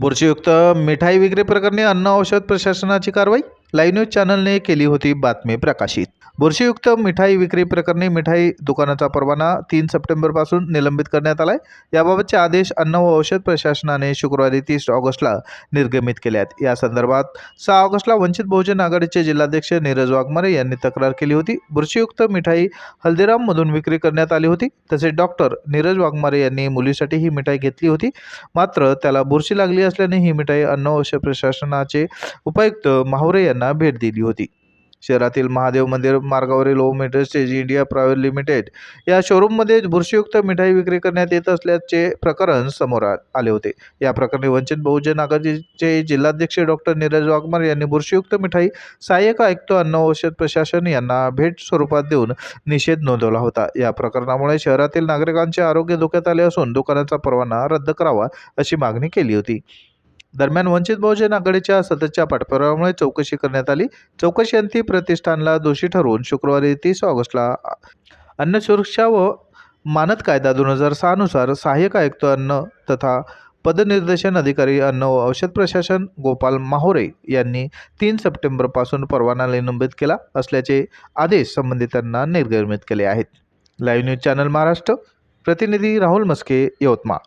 बुरशीयुक्त मिठाई विक्री प्रकरणी अन्न औषध प्रशासनाची कारवाई? लाईव्ह न्यूज चॅनलने केली होती बातमी प्रकाशित. बुरशीयुक्त मिठाई विक्री प्रकरणी मिठाई दुकानाचा परवाना तीन सप्टेंबरपासून निलंबित करण्यात आलाय. याबाबतचे आदेश अन्न व औषध प्रशासनाने शुक्रवारी तीस ऑगस्टला निर्गमित केले आहेत या संदर्भात सहा ऑगस्टला वंचित बहुजन आघाडीचे जिल्हाध्यक्ष नीरज वाघमारे यांनी तक्रार केली होती. बुरशीयुक्त मिठाई हल्दीराममधून विक्री करण्यात आली होती. तसेच डॉक्टर नीरज वाघमारे यांनी मुलीसाठी ही मिठाई घेतली होती. मात्र त्याला बुरशी लागली असल्याने ही मिठाई अन्न औषध प्रशासनाचे उपायुक्त माहुरे यांना भेट दिली होती. शहरातील महादेव मंदिर मार्गावरील Om industries India private limited या शोरूममध्ये बुरशीयुक्त मिठाई विक्री करण्यात येत असल्याचे प्रकरण समोर आले होते. या प्रकरणी वंचित बहुजन आघाडीचे जिल्हाध्यक्ष डॉक्टर नीरज वाघमार यांनी बुरशीयुक्त मिठाई सहाय्यक आयुक्त अन्न औषध प्रशासन यांना भेट स्वरूपात देऊन निषेध नोंदवला होता. या प्रकरणामुळे शहरातील नागरिकांचे आरोग्य धोक्यात आले असून दुकानाचा परवाना रद्द करावा अशी मागणी केली होती. दरम्यान वंचित बहुजन आघाडीच्या सततच्या पाठपुराव्यामुळे चौकशी करण्यात आली. चौकशी अंती प्रतिष्ठानला दोषी ठरवून शुक्रवारी तीस ऑगस्टला अन्न सुरक्षा व मानद कायदा दोन हजार सहानुसार सहाय्यक आयुक्त अन्न तथा पदनिर्देशन अधिकारी अन्न व औषध प्रशासन गोपाल माहोरे यांनी तीन सप्टेंबरपासून परवाना निलंबित केला असल्याचे आदेश संबंधितांना निर्गमित केले आहेत. लाईव्ह न्यूज चॅनल महाराष्ट्र प्रतिनिधी राहुल मस्के यवतमाळ.